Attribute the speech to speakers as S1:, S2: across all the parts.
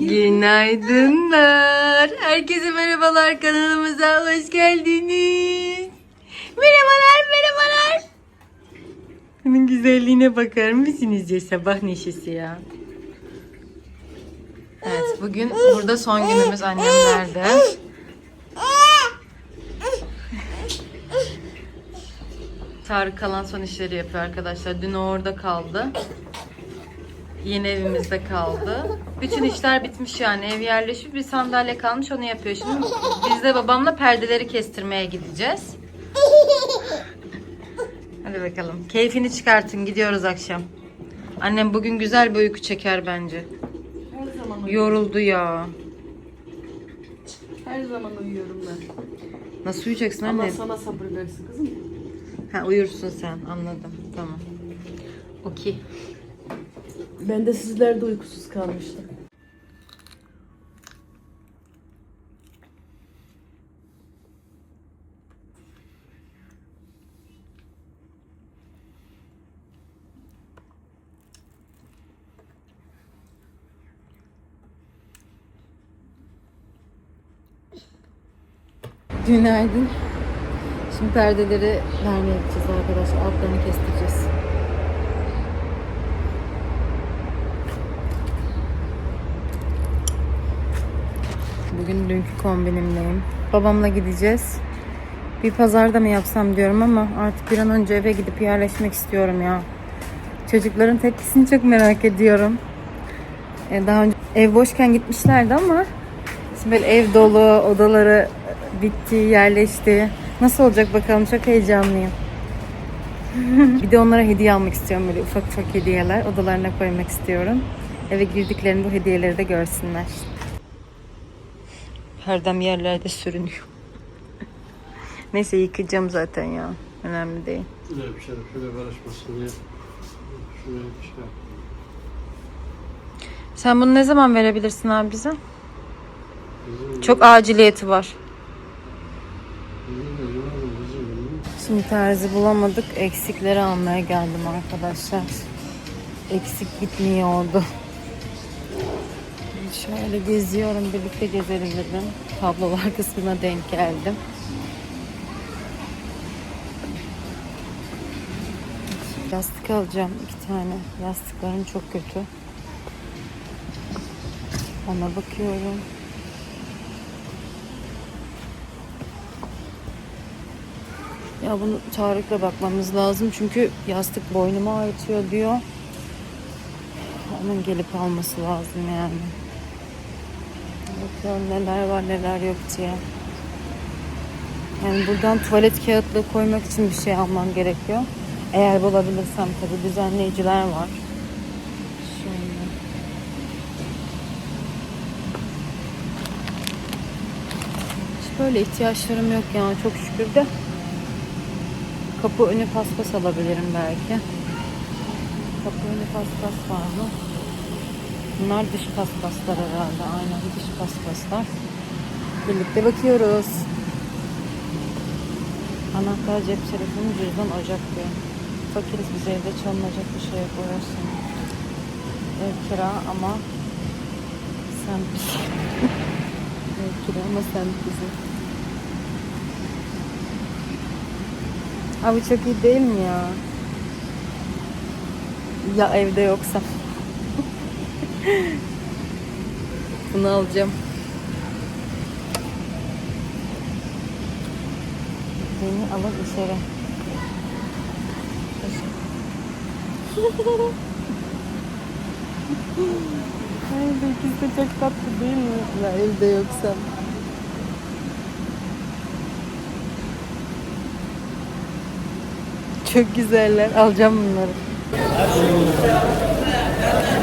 S1: Günaydınlar. Herkese merhabalar kanalımıza hoş geldiniz. Merhabalar merhabalar. Bunun güzelliğine bakar mısınız ya sabah neşesi ya. Evet bugün burada son günümüz annemlerde. Tarık kalan son işleri yapıyor arkadaşlar. Dün orada kaldı. Yeni evimizde kaldı. Bütün işler bitmiş yani. Ev yerleşip bir sandalye kalmış onu yapıyor. Şimdi biz de babamla perdeleri kestirmeye gideceğiz. Hadi bakalım. Keyfini çıkartın. Gidiyoruz akşam. Annem bugün güzel bir uyku çeker bence.
S2: Her zaman,
S1: Yoruldu ya.
S2: her zaman uyuyorum ben.
S1: Nasıl uyuyacaksın
S2: Allah
S1: anne?
S2: sana sabır versin kızım.
S1: Ha uyursun sen. Anladım. Tamam. Okey.
S2: Ben de sizler de uykusuz kalmıştım.
S1: Günaydın. Şimdi perdeleri vermeye gideceğiz arkadaşlar. Altlarını kestireceğiz. Bugün dünkü kombinimleyim. Babamla gideceğiz. Bir pazarda mı yapsam diyorum ama artık bir an önce eve gidip yerleşmek istiyorum ya. Çocukların tepkisini çok merak ediyorum. Ee, Daha önce ev boşken gitmişlerdi ama şimdi böyle ev dolu, odaları bitti, yerleşti. Nasıl olacak bakalım çok heyecanlıyım. bir de onlara hediye almak istiyorum böyle ufak ufak hediyeler. Odalarına koymak istiyorum. Eve girdiklerinde bu hediyeleri de görsünler. Perdem yerlerde sürünüyor. Neyse yıkayacağım zaten ya. Önemli değil.
S3: Şöyle bir şey, şöyle karışmasın diye. Şöyle bir şey.
S1: Sen bunu ne zaman verebilirsin abi bize?
S3: Bizim,
S1: Çok aciliyeti var. Şimdi terzi bulamadık. Eksikleri almaya geldim arkadaşlar. Eksik gitmiyordu. Şöyle geziyorum. Birlikte gezelim dedim. Tablolar kısmına denk geldim. Yastık alacağım iki tane. Yastıklarım çok kötü. Ona bakıyorum. Ya bunu Tarık'la bakmamız lazım çünkü yastık boynuma ağrıtıyor diyor. Onun gelip alması lazım yani. Bakıyorum neler var neler yok diye. Yani buradan tuvalet kağıtlığı koymak için bir şey almam gerekiyor. Eğer bulabilirsem tabii düzenleyiciler var. Şöyle. Hiç böyle ihtiyaçlarım yok yani çok şükür de. Kapı önü paspas alabilirim belki. Kapı önü paspas var mı? Bunlar dış paspaslar herhalde. Aynen dış paspaslar. Birlikte bakıyoruz. Anahtar cep telefonu cüzdan ocak diyor. Fakiriz biz evde çalınacak bir şey orası. Ev kira ama sen bizim. Ev kira ama sen bizim. Abi çok iyi değil mi ya? Ya evde yoksa. Bunu alacağım. Beni alın içeri. Ay ikisi de çok tatlı değil mi? Ya evde yoksa. Çok güzeller. Alacağım bunları.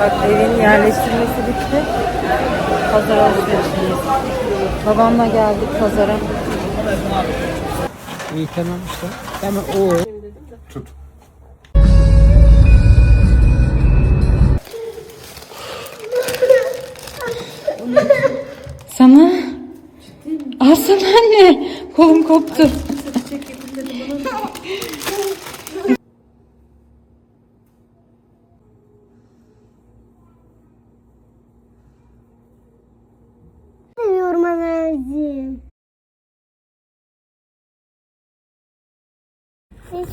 S1: Bak evin yerleştirmesi bitti. Pazar alışverişindeyiz. Babamla geldik pazara.
S4: İyi tamam işte. Ama o
S3: Tut.
S1: Sana? Alsana anne. Kolum koptu.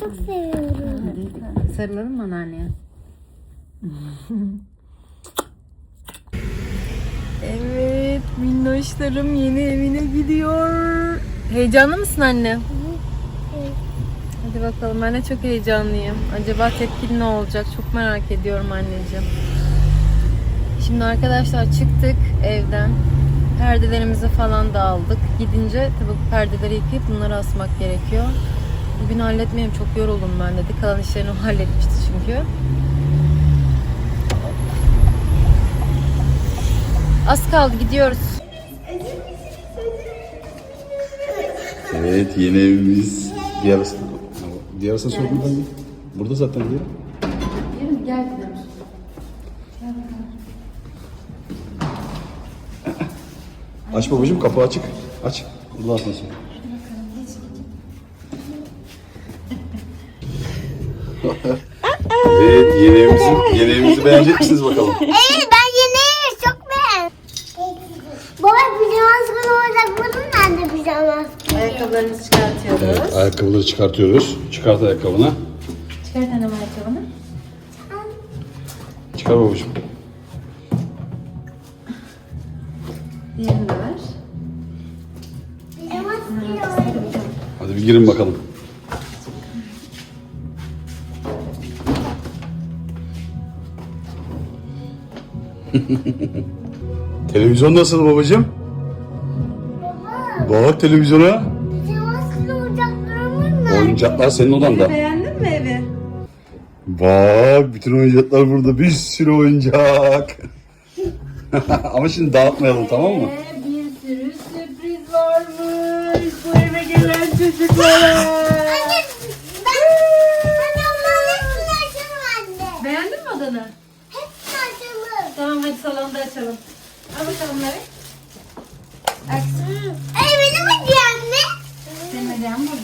S5: Çok seviyorum.
S1: Sarılalım mı anneanneye? evet, minnoşlarım yeni evine gidiyor. Heyecanlı mısın anne? Hadi bakalım, ben de çok heyecanlıyım. Acaba tepkin ne olacak? Çok merak ediyorum anneciğim. Şimdi arkadaşlar çıktık evden. Perdelerimizi falan da aldık. Gidince tabii bu perdeleri yıkayıp bunları asmak gerekiyor. Bugün halletmeyeyim çok yoruldum ben dedi. Kalan işlerini o halletmişti çünkü. Az kaldı gidiyoruz.
S6: Evet yeni evimiz. Diğer arasında. Diğer arasında sormadan değil. Burada zaten diyor.
S1: Gelin gel gidiyoruz.
S6: Aç babacığım kapı açık. Aç. Allah aşkına. Evet yeni evimizi, yeni evimizi beğenecek misiniz bakalım?
S5: Evet ben yeni evi çok beğendim. Baba pijamasını olacak bunun nerede pijaması?
S1: Ayakkabılarımızı çıkartıyoruz.
S6: Evet ayakkabıları çıkartıyoruz. Çıkart ayakkabını.
S1: Çıkart annem ayakkabını.
S6: Çıkar babacığım. Televizyon nasıl babacığım? Bak televizyona.
S5: Pijamasını olacaklarımın nerede?
S6: Oyuncaklar senin odanda.
S1: Beğendin mi evi?
S6: Bak bütün oyuncaklar burada. Bir sürü oyuncak. Ama şimdi dağıtmayalım tamam mı?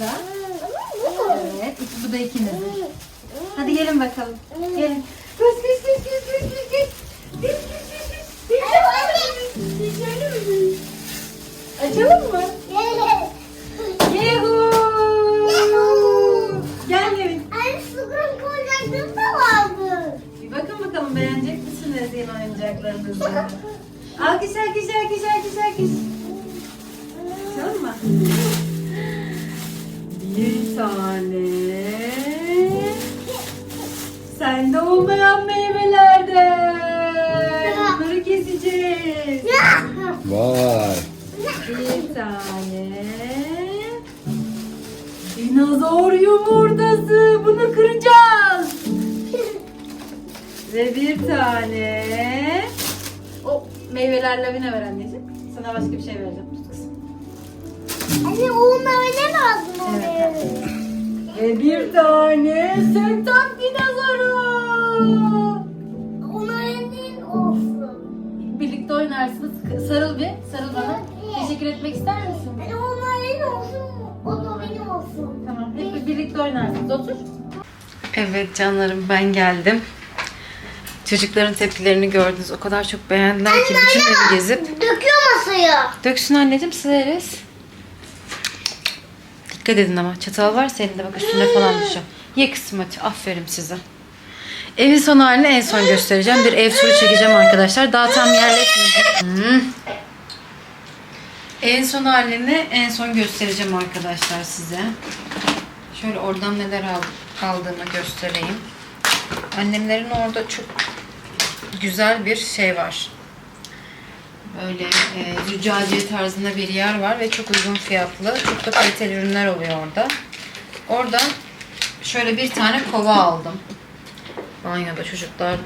S1: Burada. Evet, bu da ikinizin. Hadi gelin bakalım. Gelin. Kız kız kız kız kız kız kız. Kız kız kız kız. Açalım mı? Yuhu. Gel gelin.
S5: Ay sıkıntı koyacaktım da vardı.
S1: Bir bakın bakalım beğenecek misiniz yeni oyuncaklarınızı? Alkış alkış alkış alkış alkış. Açalım mı? Tane. Sende olmayan meyvelerden. Bunları keseceğiz.
S6: Vay.
S1: Bir tane. Dinozor yumurtası. Bunu kıracağız. Ve bir tane. O meyveler lavine ver anneciğim. Sana başka bir şey vereceğim. Tut kızım.
S5: Anne onunla ne lazım oraya?
S1: Ve bir tane sentak dinozoru.
S5: Onların olsun.
S1: Birlikte oynarsınız. Sarıl bir. Sarıl bana. Teşekkür etmek ister misin?
S5: Anne onların olsun. O da benim olsun.
S1: Tamam. Hep birlikte oynarsınız. Otur. Evet canlarım ben geldim. Çocukların tepkilerini gördünüz. O kadar çok beğendiler ki bütün evi gezip.
S5: Döküyor masaya.
S1: Döksün anneciğim sileriz. Dikkat edin ama çatal varsa elinde bak üstüne falan düşüyor. Ye hadi. Aferin size. Evin son halini en son göstereceğim. Bir ev turu çekeceğim arkadaşlar. Daha tam yerleşmedim. Hmm. En son halini en son göstereceğim arkadaşlar size. Şöyle oradan neler al- aldığımı göstereyim. Annemlerin orada çok güzel bir şey var böyle e, züccaciye tarzında bir yer var ve çok uygun fiyatlı. Çok da kaliteli ürünler oluyor orada. Oradan şöyle bir tane kova aldım. Banyoda çocuklar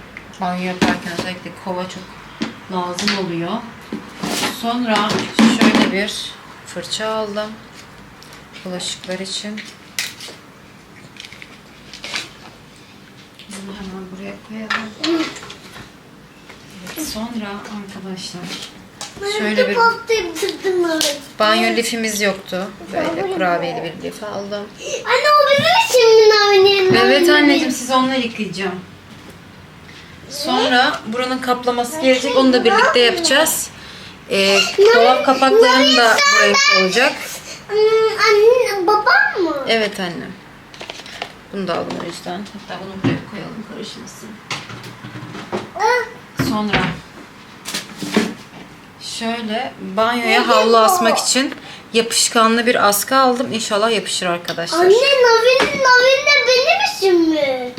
S1: banyo yaparken özellikle kova çok lazım oluyor. Sonra şöyle bir fırça aldım. Bulaşıklar için. Bunu hemen buraya koyalım. Sonra arkadaşlar Şöyle bir banyo lifimiz yoktu. Böyle kurabiyeli bir lif aldım.
S5: Anne o bizim şimdi annenin.
S1: Evet anneciğim siz onunla yıkayacağım. Sonra buranın kaplaması gelecek. Onu da birlikte yapacağız. Ee, dolap kapaklarını da buraya olacak.
S5: Hmm, anne, babam mı?
S1: Evet annem. Bunu da aldım o yüzden. Hatta bunu buraya koyalım karışmasın.
S5: Ah,
S1: Sonra şöyle banyoya havlu asmak için yapışkanlı bir askı aldım. İnşallah yapışır arkadaşlar.
S5: Anne Navin, Navin de benim işim mi?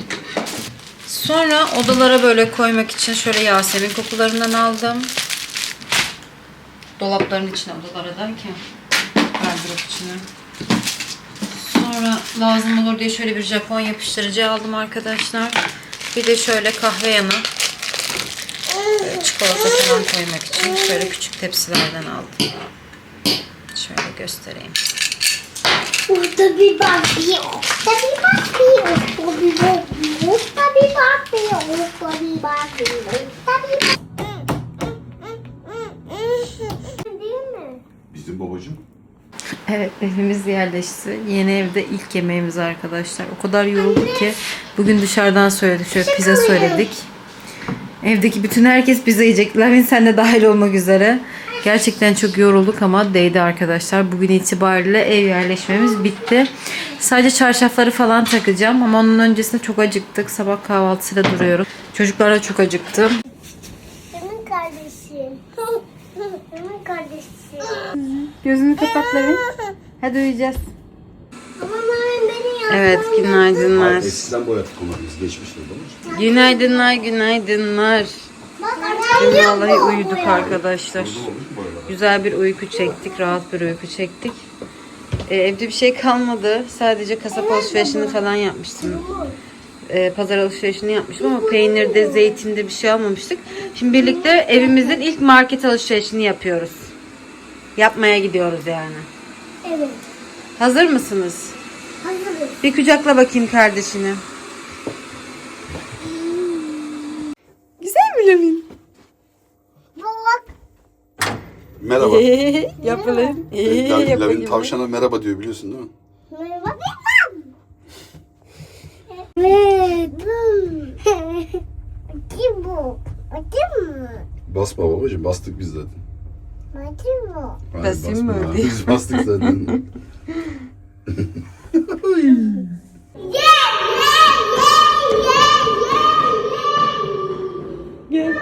S1: Sonra odalara böyle koymak için şöyle Yasemin kokularından aldım. Dolapların içine odalara derken gardırop içine. Sonra lazım olur diye şöyle bir Japon yapıştırıcı aldım arkadaşlar. Bir de şöyle kahve yanı. Çikolata falan koymak için şöyle küçük tepsilerden aldım. Şöyle göstereyim.
S5: Orada bir bakıyor, orada bir bakıyor, orada bir bakıyor, orada bir bakıyor, orada bir bakıyor, orada bir bakıyor. Değil mi?
S6: Bizim babacığım.
S1: Evet evimiz yerleşti. Yeni evde ilk yemeğimiz arkadaşlar. O kadar yorulduk ki bugün dışarıdan söyledik. Şöyle pizza söyledik. Evdeki bütün herkes pizza yiyecek. Lavin sen de dahil olmak üzere. Gerçekten çok yorulduk ama değdi arkadaşlar. Bugün itibariyle ev yerleşmemiz bitti. Sadece çarşafları falan takacağım ama onun öncesinde çok acıktık. Sabah kahvaltısıyla duruyorum. Çocuklar da çok acıktı.
S5: Benim kardeşim. Benim kardeşim.
S1: Gözünü kapat. Hadi uyuyacağız.
S5: Ama Navin beni yapmadı.
S1: Evet günaydınlar.
S6: Eskiden boyattık onu biz değil mi?
S1: Günaydınlar, günaydınlar. Dün vallahi uyuduk arkadaşlar. Güzel bir uyku çektik, rahat bir uyku çektik. Ee, evde bir şey kalmadı. Sadece kasap alışverişini falan yapmıştım. Ee, pazar alışverişini yapmıştım ama peynirde, zeytinde bir şey almamıştık. Şimdi birlikte evimizin ilk market alışverişini yapıyoruz. Yapmaya gidiyoruz yani.
S5: Evet.
S1: Hazır mısınız? Bir kucakla bakayım kardeşini. Güzel mi Lamin?
S5: Bak.
S6: Merhaba.
S1: Yapalım.
S6: Lavin, Lavin tavşana merhaba diyor biliyorsun değil mi?
S5: Merhaba. Evet. Kim bu? Kim?
S6: Basma babacığım bastık biz zaten.
S1: Basayım mı
S6: basma.
S1: öyle?
S6: Biz bastık zaten.
S1: Gel.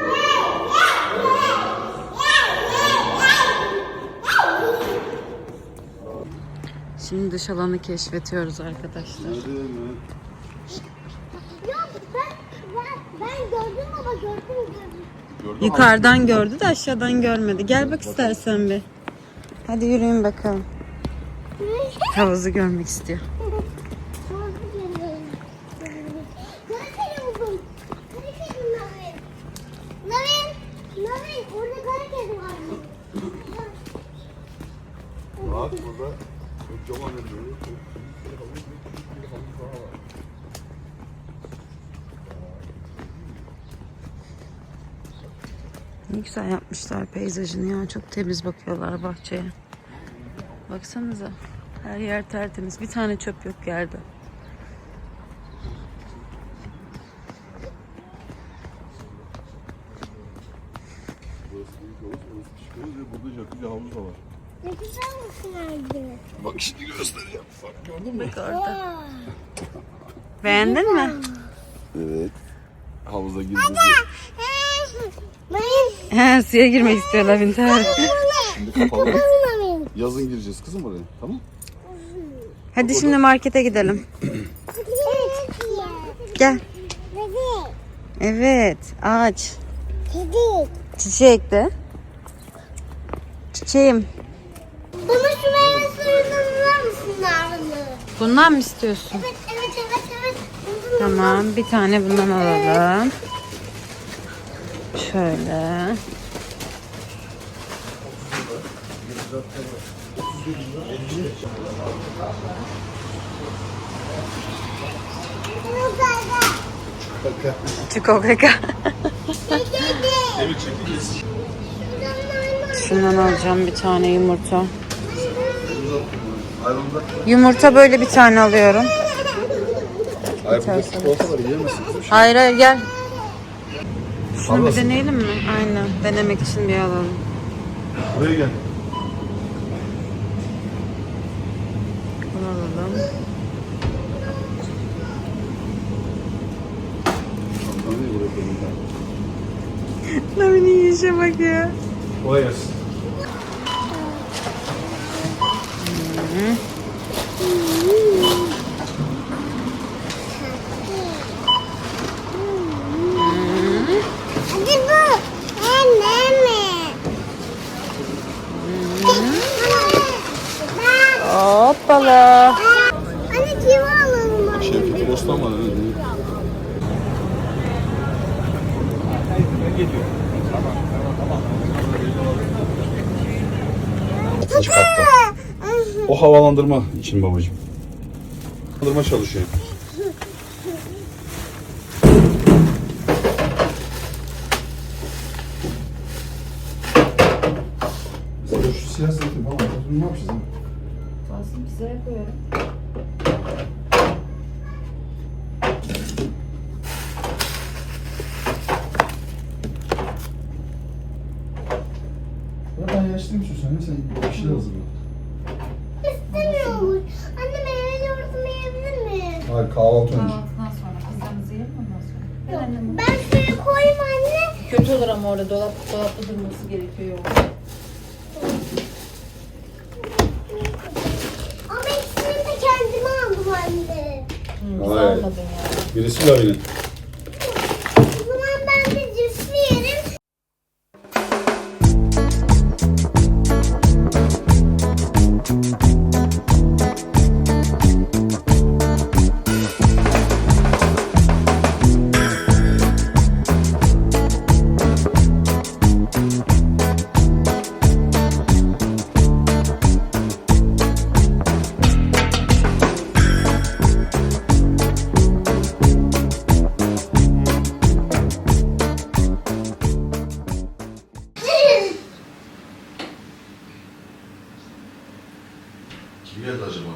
S1: Şimdi dış alanı keşfediyoruz arkadaşlar.
S5: Yok ben, ben, ben gördüm ama gördüm gördüm.
S1: Yukarıdan gördü de aşağıdan görmedi. Gel bak istersen bir. Hadi yürüyün bakalım. Havuzu görmek istiyor. Ne güzel yapmışlar peyzajını ya. Çok temiz bakıyorlar bahçeye. Baksanıza. Her yer tertemiz. Bir tane çöp yok yerde.
S6: Burası büyük havuz, küçük havuz ve burada jacuzzi havuz da var.
S5: Ne güzel misin
S6: Bak şimdi göstereceğim. Bak gördün mü?
S1: Orada. Beğendin mi?
S6: Evet. Havuza gireceğiz.
S5: Navin.
S1: Suya girmek istiyorlar Binter.
S6: Şimdi kapalı. Yazın gireceğiz kızım oraya. Tamam
S1: Hadi şimdi markete gidelim. Gel. Evet. Ağaç.
S5: Kedi.
S1: Çiçek de. Çiçeğim.
S5: Bana şu meyve suyundan alır mısın Narlı?
S1: Bundan mı istiyorsun?
S5: Evet, evet, evet, evet.
S1: Tamam. Bir tane bundan alalım. Şöyle. Çiko kaka. Şundan alacağım bir tane yumurta. Yumurta böyle bir tane alıyorum. Hayır hayır gel. Şunu bir deneyelim mi? Aynen. Denemek için bir alalım.
S6: Buraya gel.
S1: Bunu alalım. Yiyişe bak ya.
S6: Kolay gelsin.
S5: Hadi bu. Anne mi?
S1: Hoppala.
S5: Anne kimi alalım anne?
S6: Şevket'i bostan var. öyle değil mi? İkinci katta. O havalandırma için babacığım. Havalandırma çalışıyor. Mesela şu siyah zeytin falan. Ne yapacağız?
S1: Aslında pizzaya koyarım.
S6: Ya ben yaşlıyım şu sen. Sen bir şey hazırla.
S5: İstemiyorum. Anne meyve yoğurtunu yiyebilir miyim?
S1: Kahvaltıdan sonra pizzamızı yiyelim ondan sonra. Ver annem.
S5: Ben şuraya koyayım anne.
S1: Kötü olur ama orada dolap, dolapta durması gerekiyor yoğurt.
S5: Ama ikisini de kendime aldım anne.
S1: Hı,
S6: Hayır.
S1: almadın ya.
S6: Birisi Lavin'in. Kim geldi acaba?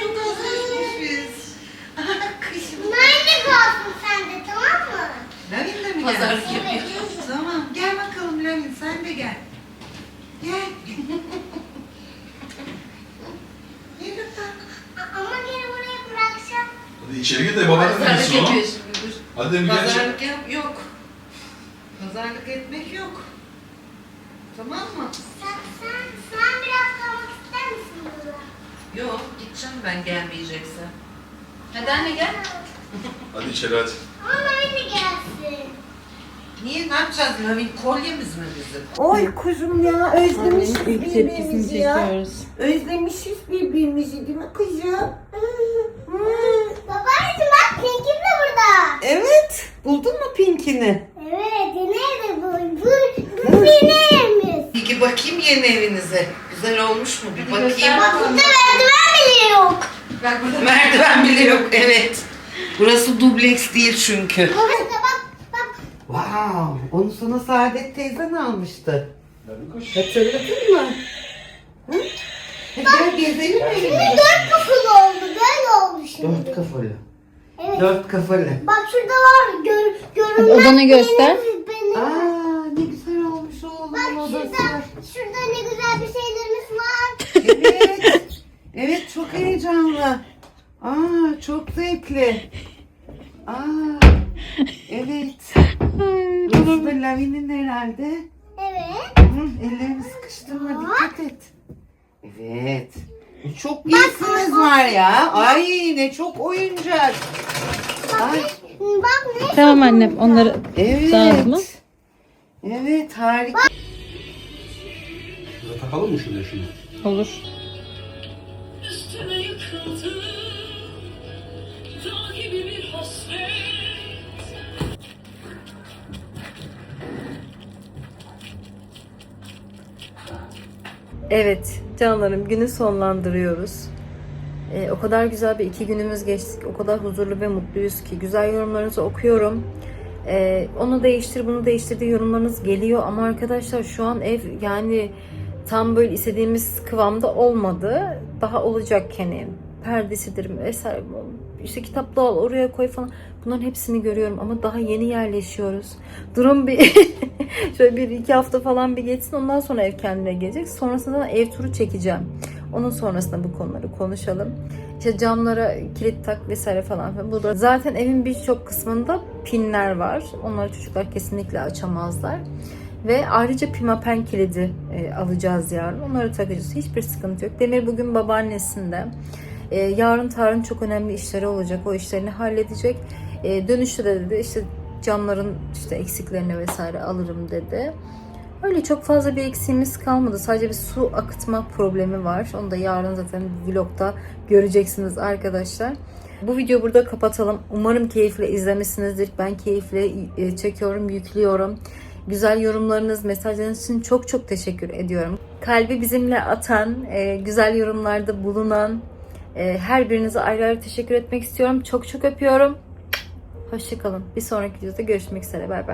S7: Çok özlemişiz. Kışım.
S5: Nerede kalsın sen de tamam mı?
S7: Lavin de mi
S1: Pazarlık
S7: gelsin?
S1: yapıyor.
S7: Tamam gel bakalım Lavin sen de gel. Gel. Yürü bak.
S5: A- Ama geri buraya bırakacağım.
S6: Gir de babanın
S1: Pazarlık
S6: bilsin
S1: yapıyor
S6: o.
S1: şimdi dur.
S6: Hadi Emre gel.
S7: Pazarlık yap yok. Pazarlık etmek yok. Tamam mı?
S5: Sen, sen, sen biraz kalmak ister misin burada?
S7: Yok gideceğim ben gelmeyecekse.
S1: Hadi anne gel.
S6: Hadi içeri hadi.
S5: Ama öyle gelsin.
S7: Niye ne yapacağız Lavin kolyemiz mi bizim? Oy kuzum ya özlemişiz
S1: ilk tepkisini çekiyoruz.
S7: Özlemişiz birbirimizi değil mi kızım?
S5: Babaanneciğim bak Pinkim de burada.
S7: Evet. Buldun mu Pink'ini?
S5: Evet, nerede bu? Bu, bu benim evimiz.
S7: Bir bakayım yeni evinize. Güzel olmuş mu? Bir bakayım.
S1: göster
S5: Bak burada merdiven bile yok.
S1: Bak burada
S7: Merdiven bile yok. Evet. Burası dubleks değil çünkü.
S5: Bak.
S7: Wow. Onu sana Saadet teyzen almıştı. Hatırladın mı? Hı? Hadi gel gezelim evimizi.
S5: Dört kafalı oldu, böyle oldu şimdi.
S7: Dört kafalı.
S5: Evet.
S7: Dört kafalı.
S5: Bak şurada var, gör, görünmez.
S1: Hadi odanı göster.
S5: Benim, benim.
S7: Aa ne güzel olmuş oğlumun
S5: Bak
S7: odası.
S5: şurada, şurada ne güzel bir şeylerimiz var.
S7: Evet. Evet çok heyecanlı. Aa çok zevkli. Aa evet. Burası da Lavin'in herhalde.
S5: Evet.
S7: Hı, ellerini sıkıştırma dikkat et. Evet. Çok iyisiniz var ya. Ay ne çok oyuncak. Ay
S5: Bak ne?
S1: Tamam annem onları
S7: evet.
S1: Dağıt mı?
S7: Evet harika.
S6: Takalım mı şuraya şunu?
S1: olur.
S8: Üstüme yıkıldı
S1: Evet canlarım günü sonlandırıyoruz. Ee, o kadar güzel bir iki günümüz geçtik. O kadar huzurlu ve mutluyuz ki. Güzel yorumlarınızı okuyorum. Ee, onu değiştir, bunu değiştir diye yorumlarınız geliyor ama arkadaşlar şu an ev yani tam böyle istediğimiz kıvamda olmadı. Daha olacak yani perdesidir vesaire. İşte kitaplığı al oraya koy falan. Bunların hepsini görüyorum ama daha yeni yerleşiyoruz. Durum bir şöyle bir iki hafta falan bir geçsin ondan sonra ev kendine gelecek. Sonrasında da ev turu çekeceğim. Onun sonrasında bu konuları konuşalım. İşte camlara kilit tak vesaire falan filan. Burada zaten evin birçok kısmında pinler var. Onları çocuklar kesinlikle açamazlar. Ve ayrıca pimapen kilidi e, alacağız yarın. Onları takacağız. Hiçbir sıkıntı yok. Demir bugün babaannesinde. E, yarın Tarın çok önemli işleri olacak. O işlerini halledecek. E, dönüşte de dedi işte camların işte eksiklerini vesaire alırım dedi. Öyle çok fazla bir eksiğimiz kalmadı. Sadece bir su akıtma problemi var. Onu da yarın zaten vlogda göreceksiniz arkadaşlar. Bu videoyu burada kapatalım. Umarım keyifle izlemişsinizdir. Ben keyifle e, çekiyorum, yüklüyorum. Güzel yorumlarınız, mesajlarınız için çok çok teşekkür ediyorum. Kalbi bizimle atan, e, güzel yorumlarda bulunan her birinize ayrı ayrı teşekkür etmek istiyorum. Çok çok öpüyorum. Hoşçakalın. Bir sonraki videoda görüşmek üzere. Bay bay.